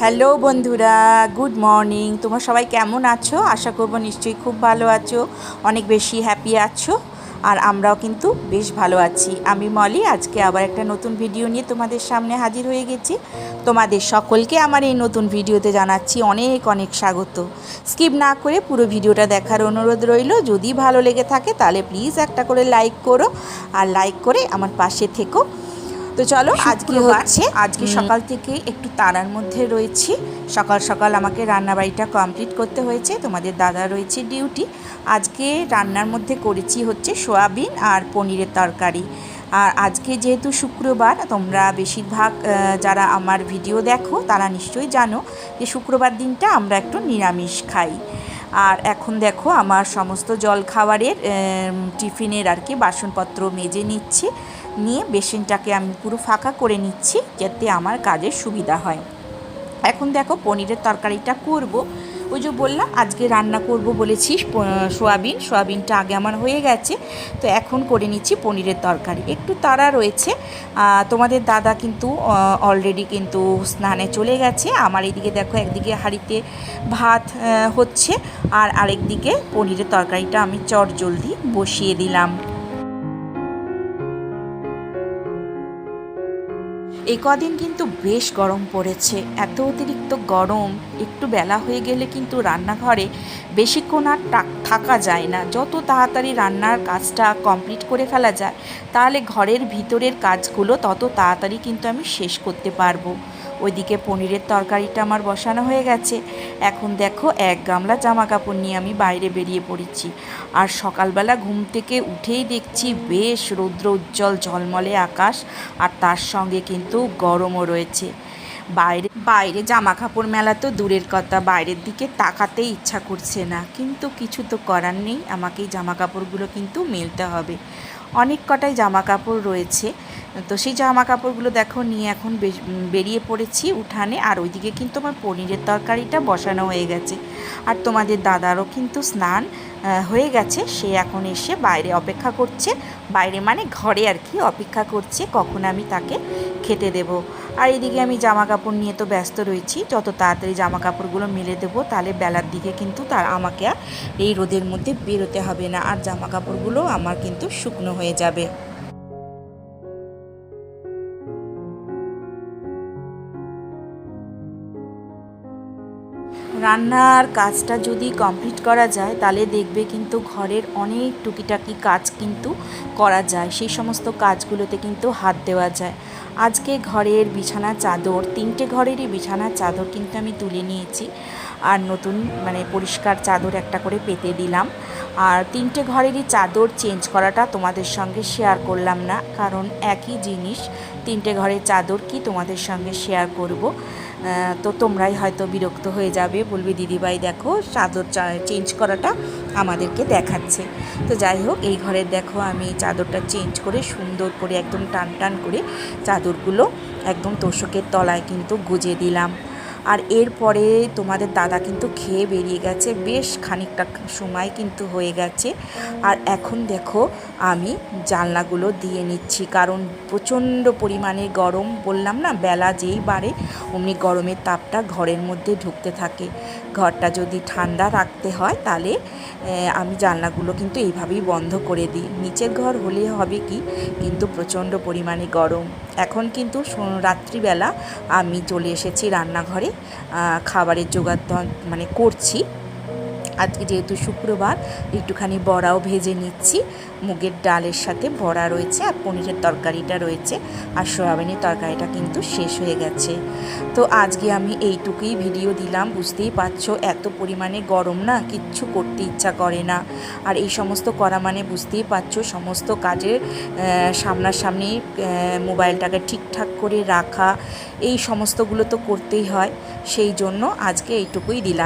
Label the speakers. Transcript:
Speaker 1: Hello বন্ধুরা, good morning. তোমরা সবাই কেমন আছো? আশা করব নিশ্চয়ই খুব ভালো আছো, অনেক বেশি হ্যাপি আছো, আর আমরাও কিন্তু বেশ ভালো আছি। আমি মলি, আজকে আবার একটা নতুন ভিডিও নিয়ে তোমাদের সামনে হাজির হয়ে গেছি। তোমাদের সকলকে আমার এই নতুন ভিডিওতে জানাচ্ছি অনেক অনেক স্বাগত। স্কিপ না করে পুরো ভিডিওটা দেখার অনুরোধ রইল, যদি ভালো লেগে থাকে তাহলে প্লিজ একটা করে লাইক করো, আর লাইক করে আমার পাশে থেকো। তো চলো আজকে হচ্ছে আজকে সকাল থেকে একটু তাড়ার মধ্যে রয়েছি। সকাল সকাল আমাকে রান্নাবাড়িটা কমপ্লিট করতে হয়েছে তোমাদের দাদা রয়েছে ডিউটি আজকে রান্নার মধ্যে করেছি হচ্ছে সোয়াবিন আর পনিরের তরকারি। আর আজকে যেহেতু শুক্রবার তোমরা বেশিরভাগ যারা আমার ভিডিও দেখো তারা নিশ্চয়ই জানো যে শুক্রবার দিনটা আমরা একটু নিরামিষ খাই। আর এখন দেখো আমার সমস্ত জল খাবারের টিফিনের আর কি বাসনপত্র মেজে নিচ্ছি। নিয়ে বেসিনটাকে আমি পুরো ফাঁকা করে নিচ্ছি যাতে আমার কাজের সুবিধা হয়। এখন দেখো পনিরের তরকারিটা করব। ওই যে বললাম, আজকে রান্না করব বলেছি সোয়াবিন। সোয়াবিনটা আগে আমার হয়ে গেছে, তো এখন করে নিচ্ছি পনিরের তরকারি। একটু তাড়া রয়েছে। তোমাদের দাদা কিন্তু অলরেডি কিন্তু স্নানে চলে গেছে। আমার এইদিকে দেখো, একদিকে হাঁড়িতে ভাত হচ্ছে, আর আরেকদিকে পনিরের তরকারিটা আমি চট জলদি বসিয়ে দিলাম। এই কদিন কিন্তু বেশ গরম পড়েছে। এত অতিরিক্ত গরম, একটু বেলা হয়ে গেলে কিন্তু রান্নাঘরে বেশিক্ষণ আর থাকা যায় না। যত তাড়াতাড়ি রান্নার কাজটা কমপ্লিট করে ফেলা যায়, তাহলে ঘরের ভিতরের কাজগুলো তত তাড়াতাড়ি কিন্তু আমি শেষ করতে পারব। ওইদিকে পনিরের তরকারিটা আমার বসানো হয়ে গেছে। এখন দেখো এক গামলা জামা কাপড় নিয়ে আমি বাইরে বেরিয়ে পড়েছি। আর সকালবেলা ঘুম থেকে উঠেই দেখছি বেশ রৌদ্র উজ্জ্বল ঝলমলে আকাশ, আর তার সঙ্গে কিন্তু গরমও রয়েছে। বাইরে বাইরে জামা কাপড় মেলা তো দূরের কথা, বাইরের দিকে তাকাতেই ইচ্ছা করছে না। কিন্তু কিছু তো করার নেই আমাকে জামা কাপড়গুলো কিন্তু মেলতে হবে। অনেক কটাই জামা কাপড় রয়েছে তো সেই জামা কাপড়গুলো দেখো, নিয়ে এখন বেরিয়ে পড়েছি উঠানে। আর ওইদিকে কিন্তু আমার পনিরের তরকারিটা বসানো হয়ে গেছে। আর তোমাদের দাদারও কিন্তু স্নান হয়ে গেছে। সে এখন এসে বাইরে অপেক্ষা করছে। বাইরে মানে ঘরে আর কি অপেক্ষা করছে, কখন আমি তাকে খেতে দেব। আর এদিকে আমি জামা কাপড় নিয়ে তো ব্যস্ত রয়েছি। যত তাড়াতাড়ি জামা কাপড়গুলো মেলে দেবো, তাহলে বেলার দিকে কিন্তু তার আমাকে আর এই রোদের মধ্যে বেরোতে হবে না। আর জামা কাপড়গুলো আমার কিন্তু শুকনো হয়ে যাবে। রান্নার কাজটা যদি কমপ্লিট করা যায়, তাহলে দেখবে কিন্তু ঘরের অনেক টুকিটাকি কাজ কিন্তু করা যায়। সেই সমস্ত কাজগুলোতে কিন্তু হাত দেওয়া যায়। আজকে ঘরের বিছানা চাদর, তিনটে ঘরেরই বিছানার চাদর কিন্তু আমি তুলে নিয়েছি। আর নতুন মানে পরিষ্কার চাদর একটা করে পেতে দিলাম। আর তিনটে ঘরেরই চাদর চেঞ্জ করাটা তোমাদের সঙ্গে শেয়ার করলাম না, কারণ একই জিনিস, তিনটে ঘরের চাদর কি তোমাদের সঙ্গে শেয়ার করব। তো তোমরাই হয়তো বিরক্ত হয়ে যাবে। বলবে, দিদিভাই, দেখো, চাদর চেঞ্জ করাটা আমাদেরকে দেখাচ্ছে। তো যাই হোক, এই ঘরের দেখো, আমি চাদরটা চেঞ্জ করে সুন্দর করে একদম টান টান করে চাদরগুলো একদম তোষকের তলায় কিন্তু গুজে দিলাম। আর এরপরে তোমাদের দাদা কিন্তু খেয়ে বেরিয়ে গেছে, বেশ খানিকটা সময় কিন্তু হয়ে গেছে। আর এখন দেখো, আমি জানলাগুলো দিয়ে নিচ্ছি, কারণ প্রচণ্ড পরিমাণে গরম বললাম না, বেলা যেই বাড়ে, অমনি গরমের তাপটা ঘরের মধ্যে ঢুকতে থাকে। ঘরটা যদি ঠান্ডা রাখতে হয় তাহলে আমি জানলাগুলো কিন্তু এইভাবেই বন্ধ করে দিই। নিচের ঘর হলে হবে কি? কিন্তু প্রচণ্ড পরিমাণে গরম। এখন কিন্তু রাত্রিবেলা আমি চলে এসেছি রান্নাঘরে। খাবারের তো- মানে করছি। আজকে যেহেতু শুক্রবার, একটুখানি বড়াও ভেজে নিচ্ছি। মুগের ডালের সাথে বড়া রয়েছে আর পনিরের তরকারিটা রয়েছে। আর সয়াবিনের তরকারিটা কিন্তু শেষ হয়ে গেছে। তো আজকে আমি এইটুকুই ভিডিও দিলাম। বুঝতেই পারছ, এত পরিমাণে গরম না, কিচ্ছু করতে ইচ্ছা করে না। আর এই সমস্ত করা মানে বুঝতেই পারছ, সমস্ত কাজের সামনাসামনি মোবাইলটাকে ঠিকঠাক করে রাখা, এই সমস্তগুলো তো করতেই হয়। সেই জন্য আজকে এইটুকুই দিলাম।